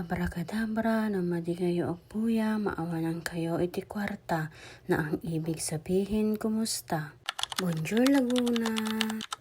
Abracadabra, na madi kayo og puya, maawanan kayo iti kwarta, na ang ibig sabihin, kumusta? Bonjour Laguna!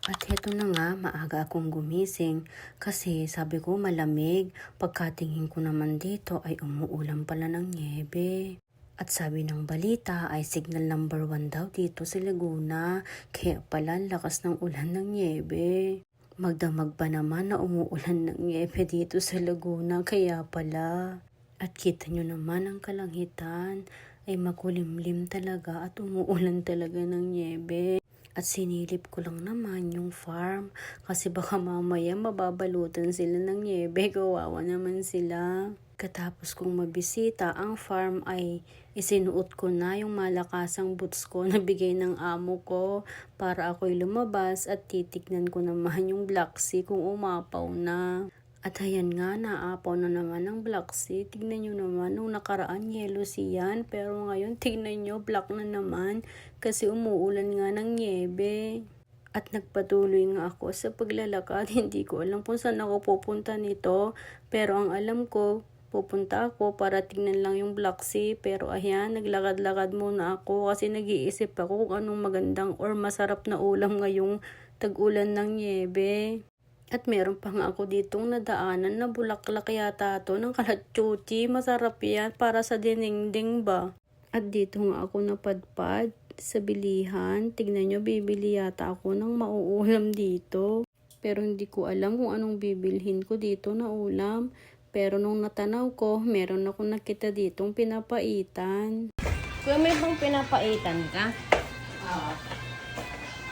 At heto na nga, maaga akong gumising kasi sabi ko malamig. Pagkatingin ko naman dito ay umuulan pala ng niebe. At sabi ng balita ay signal number one daw dito sa Laguna. Kaya pala lakas ng ulan ng niebe. Magdamag pa naman na umuulan ng niebe dito sa Laguna. Kaya pala. At kita nyo naman ang kalangitan ay makulimlim talaga at umuulan talaga ng niebe. At sinilip ko lang naman yung farm kasi baka mamaya mababalutan sila ng niebe. Kawawa naman sila. Katapos kong mabisita ang farm ay isinuot ko na yung malakasang boots ko na bigay ng amo ko para ako'y lumabas at titignan ko naman yung Black Sea kung umapaw na. At ayan nga, naapaw na naman ang Black Sea. Tignan nyo naman, nung nakaraan yellow sea yan. Pero ngayon, tignan nyo, black na naman. Kasi umuulan nga ng niebe. At nagpatuloy nga ako sa paglalakad. Hindi ko alam kung saan ako pupunta nito. Pero ang alam ko, pupunta ako para tingnan lang yung Black Sea. Pero ayan, naglakad-lakad muna ako kasi nag-iisip ako kung anong magandang or masarap na ulam ngayong tag-ulan ng niebe. At meron pa nga ako ditong nadaanan na bulaklak yata to ng kalatsuti. Masarap yan para sa dinengdeng ba. At dito nga ako napadpad sa bilihan. Tignan nyo, bibili yata ako ng mauulam dito. Pero hindi ko alam kung anong bibilhin ko dito na ulam. Pero nung natanaw ko, meron ako nakita ditong pinapaitan. Kuya, may bang pinapaitan ka?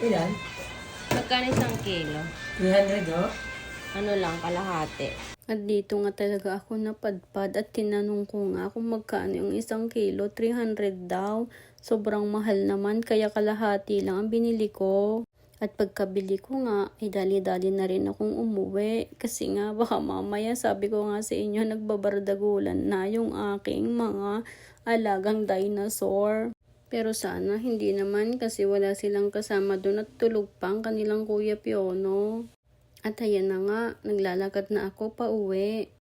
Ilan? Magkano isang kilo? 300 oh? Ano lang, kalahati. At dito nga talaga ako napadpad at tinanong ko nga kung magkano yung isang kilo, 300 daw. Sobrang mahal naman kaya kalahati lang ang binili ko. At pagkabili ko nga, ay dali-dali na rin akong umuwi. Kasi nga baka mamaya sabi ko nga sa inyo nagbabardagulan na yung aking mga alagang dinosaur. Pero sana hindi naman kasi wala silang kasama doon at tulog pa ang kanilang kuya Piono. At ayan na nga, naglalakad na ako pa uwi.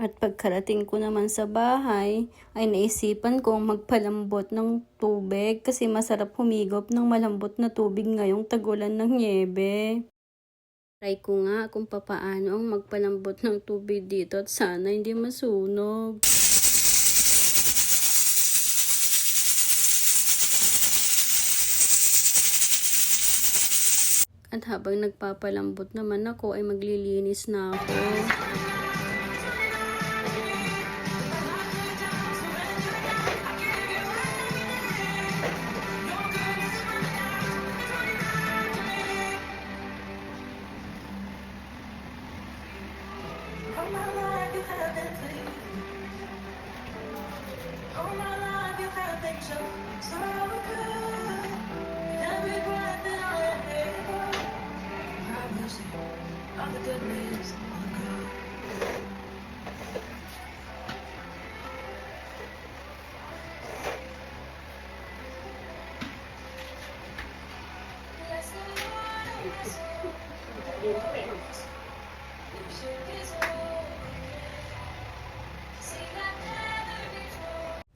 At pagkarating ko naman sa bahay, ay naisipan kong magpalambot ng tubig kasi masarap humigop ng malambot na tubig ngayong tagulan ng niebe. Try ko nga kung papaano ang magpalambot ng tubig dito at sana hindi masunog. At habang nagpapalambot naman ako ay maglilinis na ako.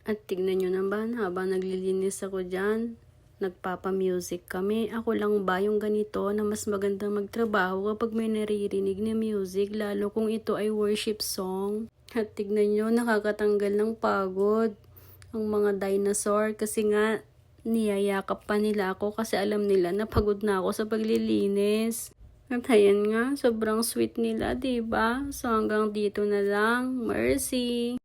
At tignan nyo naman habang naglilinis ako dyan, nagpapa-music kami. Ako lang ba yung ganito na mas maganda magtrabaho kapag may naririnig na music lalo kung ito ay worship song. At tignan nyo, nakakatanggal ng pagod ang mga dinosaur kasi nga niyayakap pa nila ako kasi alam nila na pagod na ako sa paglilinis. At ayan nga, sobrang sweet nila, ba? So hanggang dito na lang. Mercy!